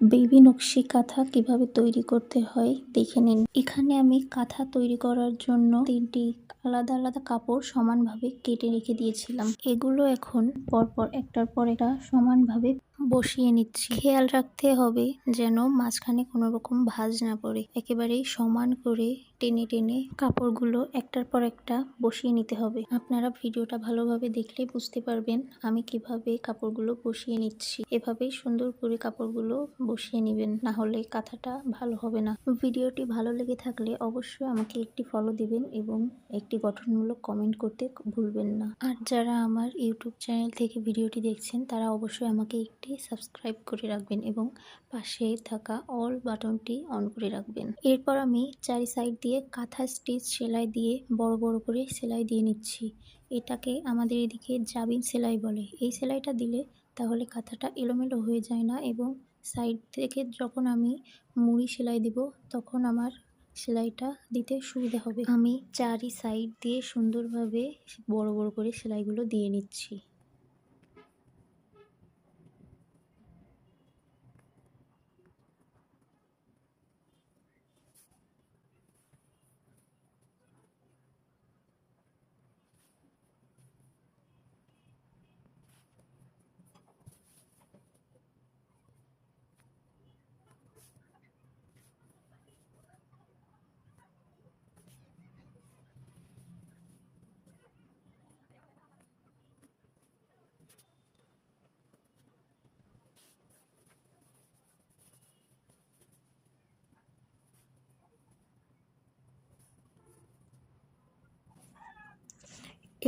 Baby নকশি কাঁথা কীভাবে তৈরি করতে হয় দেখে নিন। এখানে আমি কাঁথা তৈরি করার জন্য তিনটি আলাদা আলাদা কাপড় সমানভাবে কেটে রেখে দিয়েছিলাম। এগুলো এখন পরপর একটার পর একটা সমানভাবে বসিয়ে নিচ্ছি। খেয়াল রাখতে হবে যেন মাঝখানে কোনো রকম ভাজ না পড়ে। একেবারেই সমান করে টেনে টেনে কাপড়গুলো একটার পর একটা বসিয়ে নিতে হবে। আপনারা ভিডিওটা ভালোভাবে দেখলে বুঝতে পারবেন আমি কীভাবে কাপড়গুলো বসিয়ে নিচ্ছি। এভাবেই সুন্দর করে কাপড়গুলো বসিয়ে নেবেন, না হলে কাঁথাটা ভালো হবে না। ভিডিওটি ভালো লেগে থাকলে অবশ্যই আমাকে একটি ফলো দিবেন এবং একটি গঠনমূলক কমেন্ট করতে ভুলবেন না। আর যারা আমার ইউটিউব চ্যানেল থেকে ভিডিওটি দেখছেন, তারা অবশ্যই আমাকে একটি সাবস্ক্রাইব করে রাখবেন এবং পাশে থাকা অল বাটনটি অন করে রাখবেন। এরপর আমি চারি সাইড দিয়ে কাঁথা স্টিচ সেলাই দিয়ে বড় বড় করে সেলাই দিয়ে নিচ্ছি। এটাকে আমাদের এদিকে জাবিন সেলাই বলে। এই সেলাইটা দিলে তাহলে কাঁথাটা এলোমেলো হয়ে যায় না এবং সাইড থেকে যখন আমি মুড়ি সেলাই দিব তখন আমার সেলাইটা দিতে সুবিধা হবে। আমি চারি সাইড দিয়ে সুন্দরভাবে বড় বড় করে সেলাইগুলো দিয়ে নিচ্ছি।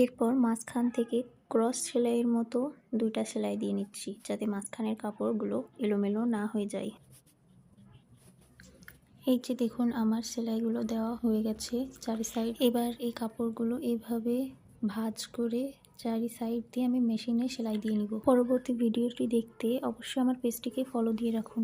এরপর মাঝখান থেকে ক্রস সেলাইয়ের মতো দুইটা সেলাই দিয়ে নিচ্ছি, যাতে মাঝখানের কাপড়গুলো এলোমেলো না হয়ে যায়। এই যে দেখুন, আমার সেলাইগুলো দেওয়া হয়ে গেছে চারি সাইড। এবার এই কাপড়গুলো এইভাবে ভাঁজ করে চারি সাইড দিয়ে আমি মেশিনে সেলাই দিয়ে নিব। পরবর্তী ভিডিওটি দেখতে অবশ্যই আমার পেজটিকে ফলো দিয়ে রাখুন।